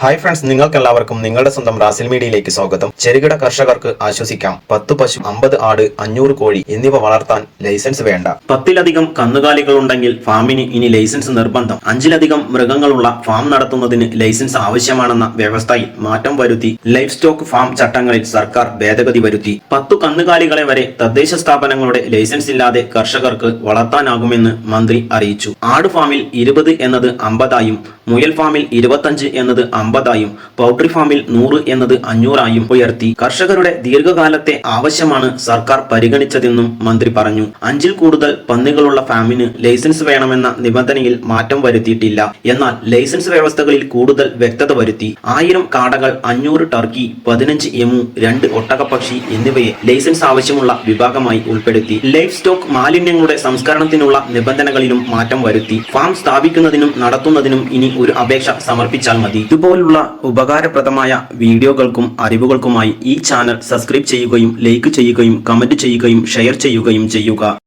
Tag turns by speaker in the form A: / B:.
A: Hi friends നിങ്ങൾക്ക് എല്ലാവർക്കും നിങ്ങളുടെ സ്വന്തം റാസിൽ മീഡിയയിലേക്ക് സ്വാഗതം. ചെറുകിട കർഷകർക്ക് ആശ്വസിക്കാം. പത്ത് പശു അമ്പത് ആട് അഞ്ഞൂറ് കോഴി എന്നിവ വളർത്താൻ ലൈസൻസ് വേണ്ട. പത്തിലധികം കന്നുകാലികളുണ്ടെങ്കിൽ ഫാമിന് ഇനി ലൈസൻസ് നിർബന്ധം. അഞ്ചിലധികം മൃഗങ്ങളുള്ള ഫാം നടത്തുന്നതിന് ലൈസൻസ് ആവശ്യമാണെന്ന വ്യവസ്ഥയിൽ മാറ്റം വരുത്തി ലൈഫ് സ്റ്റോക്ക് ഫാം ചട്ടങ്ങളിൽ സർക്കാർ ഭേദഗതി വരുത്തി. പത്തു കന്നുകാലികളെ വരെ തദ്ദേശ സ്ഥാപനങ്ങളുടെ ലൈസൻസ് ഇല്ലാതെ കർഷകർക്ക് വളർത്താനാകുമെന്ന് മന്ത്രി അറിയിച്ചു. ആട് ഫാമിൽ ഇരുപത് എന്നത് അമ്പതായും മുയൽ ഫാമിൽ ഇരുപത്തഞ്ച് എന്നത് അമ്പതായും പൗൾട്രി ഫാമിൽ നൂറ് എന്നത് അഞ്ഞൂറായും ഉയർത്തി. കർഷകരുടെ ദീർഘകാലത്തെ ആവശ്യമാണ് സർക്കാർ പരിഗണിച്ചതെന്നും മന്ത്രി പറഞ്ഞു. അഞ്ചിൽ കൂടുതൽ പന്നികളുള്ള ഫാമിന് ലൈസൻസ് വേണമെന്ന നിബന്ധനയിൽ മാറ്റം വരുത്തിയിട്ടില്ല. എന്നാൽ ലൈസൻസ് വ്യവസ്ഥകളിൽ കൂടുതൽ വ്യക്തത വരുത്തി. ആയിരം കാടകൾ അഞ്ഞൂറ് ടർക്കി പതിനഞ്ച് എമു രണ്ട് ഒട്ടകപ്പക്ഷി എന്നിവയെ ലൈസൻസ് ആവശ്യമുള്ള വിഭാഗമായി ഉൾപ്പെടുത്തി. ലൈഫ് സ്റ്റോക്ക് മാലിന്യങ്ങളുടെ സംസ്കരണത്തിനുള്ള നിബന്ധനകളിലും മാറ്റം വരുത്തി. ഫാം സ്ഥാപിക്കുന്നതിനും നടത്തുന്നതിനും ഇനി ഒരു അപേക്ഷ സമർപ്പിച്ചാൽ മതി. ഇതുപോലുള്ള ഉപകാരപ്രദമായ വീഡിയോകൾക്കും അറിവുകൾക്കുമായി ഈ ചാനൽ സബ്സ്ക്രൈബ് ചെയ്യുകയും ലൈക്ക് ചെയ്യുകയും കമന്റ് ചെയ്യുകയും ഷെയർ ചെയ്യുകയും ചെയ്യുക.